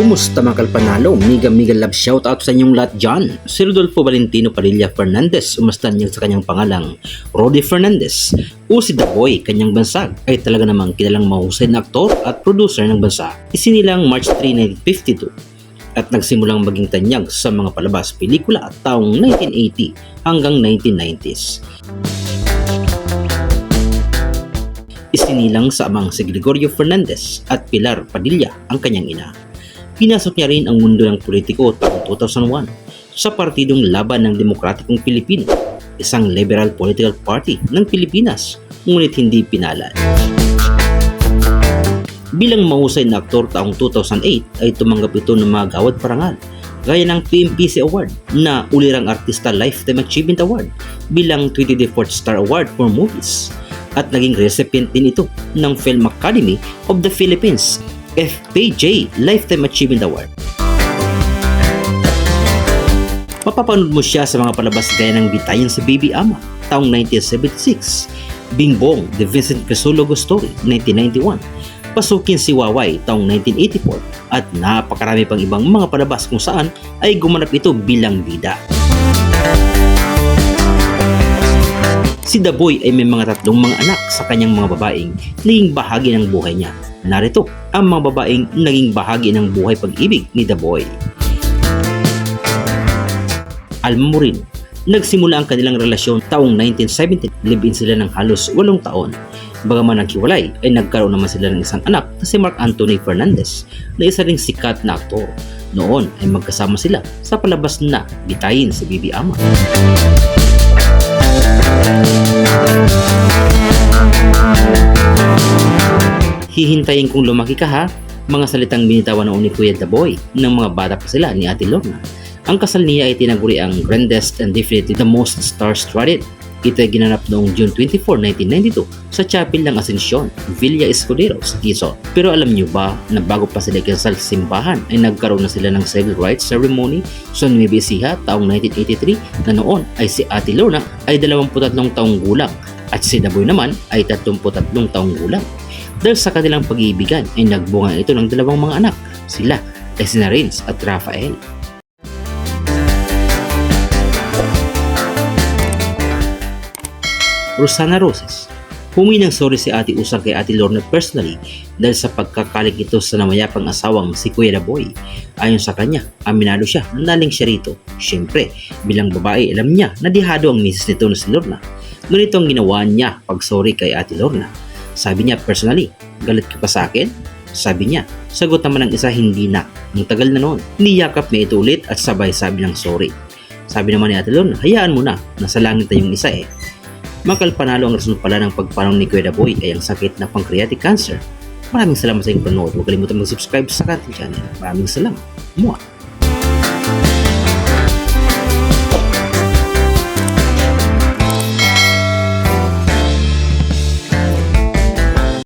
Kamusta mga kalpanalo? Mega mega love shoutout sa inyong lahat dyan. Si Rodolfo Valentino Padilla Fernandez, umastan niya sa kanyang pangalang Rodi Fernandez o si The Boy, kanyang bansag, ay talaga namang kilalang mahusay na aktor at producer ng bansa. Isinilang March 3, 1952 at nagsimulang maging tanyag sa mga palabas pelikula at taong 1980 hanggang 1990s. Isinilang sa amang si Gregorio Fernandez at Pilar Padilla ang kanyang ina. Pinasok niya rin ang mundo ng politiko taong 2001 sa Partidong Laban ng Demokratikong Pilipino, isang liberal political party ng Pilipinas, ngunit hindi pinalad. Bilang mahusay na aktor taong 2008 ay tumanggap ito ng mga gawad parangal gaya ng PMPC Award na Ulirang Artista Lifetime Achievement Award bilang 24th Star Award for Movies at naging recipient din ito ng Film Academy of the Philippines FPJ Lifetime Achievement Award. Mapapanood mo siya sa mga palabas gaya ng Bitayan sa Baby Ama taong 1976, Bingbong The Vincent Crisologo Story 1991, Pasukin si Waway taong 1984 at napakarami pang ibang mga palabas kung saan ay gumanap ito bilang bida. Si The Boy ay may mga tatlong mga anak sa kanyang mga babaeng naging bahagi ng buhay niya. Narito ang mga babaeng naging bahagi ng buhay pag-ibig ni The Boy. Alma Moreno, nagsimula ang kanilang relasyon taong 1970. Live-in sila ng halos walong taon. Bagaman naghiwalay ay nagkaroon naman sila ng isang anak na si Mark Anthony Fernandez na isa ring sikat na aktor. Noon ay magkasama sila sa palabas na Bitayin si Bibi Ama. Hihintayin kong lumaki ka ha, mga salitang binitawan noon ni Kuya The Boy ng mga bata pa sila ni Ate Lorna. Ang kasal niya ay tinaguri ang grandest and definitely the most star-studded. Ito ay ginanap noong June 24, 1992 sa chapel ng Ascension, Villa Escudero sa Quezon. Pero alam niyo ba na bago pa sila ikasal sa simbahan ay nagkaroon na sila ng civil rights ceremony sa Nueva Ecija taong 1983 na noon ay si Ate Lorna ay 23 taong gulang at si Daboy naman ay 33 taong gulang. Dahil sa kanilang pag-iibigan ay nagbunga ito ng dalawang mga anak, sila ay sina Rins at Rafael. Rosana Roses Humingi ng sorry si Ate Usang kay Ate Lorna personally dahil sa pagkakalik ito sa namayapang asawang si Kuya Boy. Ayon sa kanya, aminado siya na naling siya rito. Siyempre, bilang babae alam niya na dihado ang misis nito na si Lorna. Ngunit ang ginawa niya pag sorry kay Ate Lorna. Sabi niya personally, galit ka pa sa akin? Sabi niya, sagot naman ng isa hindi na. Ang tagal na noon, niyakap niya ito ulit at sabay sabi ng sorry. Sabi naman ni Ate Lorna, hayaan mo na, nasa langit na yung isa eh. Makalpanalo ang rason pala ng pagpanong ni Kuya Boy ay ang sakit na pancreatic cancer. Maraming salamat sa inyong panonood. Huwag kalimutan mag-subscribe sa ating channel. Maraming salamat. Mua!